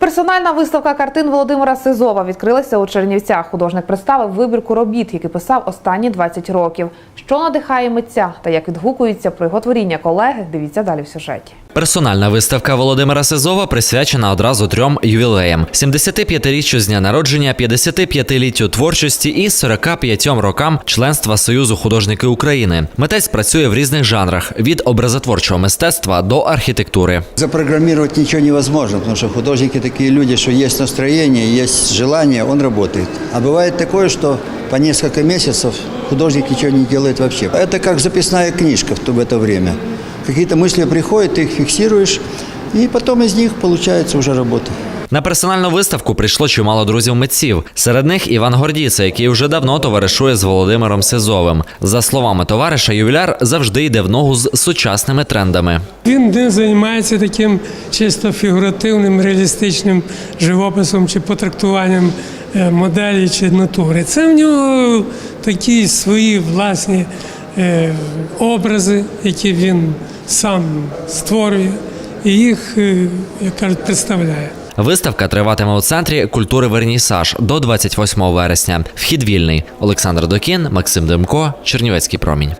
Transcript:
Персональна виставка картин Володимира Сизова відкрилася у Чернівцях. Художник представив вибірку робіт, які писав останні 20 років. Що надихає митця та як відгукуються про його творіння колеги, дивіться далі в сюжеті. Персональна виставка Володимира Сизова присвячена одразу трьом ювілеям: 75-річчю з дня народження, 55-літтю творчості і 45 рокам членства Союзу художників України. Митець працює в різних жанрах від образотворчого мистецтва до архітектури. Запрограммировать ничего невозможно, потому что художники такие люди, что есть настроение, есть желание, он работает. А бывает такое, что по несколько месяцев художник ничего не делает вообще. Это как записная книжка в то, в это время. Какие-то мысли приходят, ты их фиксируешь, и потом из них получается уже работа. На персональну виставку прийшло чимало друзів митців. Серед них Іван Гордіца, який вже давно товаришує з Володимиром Сизовим. За словами товариша, ювіляр завжди йде в ногу з сучасними трендами. Він не займається таким чисто фігуративним, реалістичним живописом чи потрактуванням е, моделі чи натури. Це в нього такі свої власні образи, які він сам створює і їх, е, як кажуть, представляє. Виставка триватиме у центрі культури Вернісаж до 28 вересня. Вхід вільний. Олександр Докін, Максим Демко, Чернівецький промінь.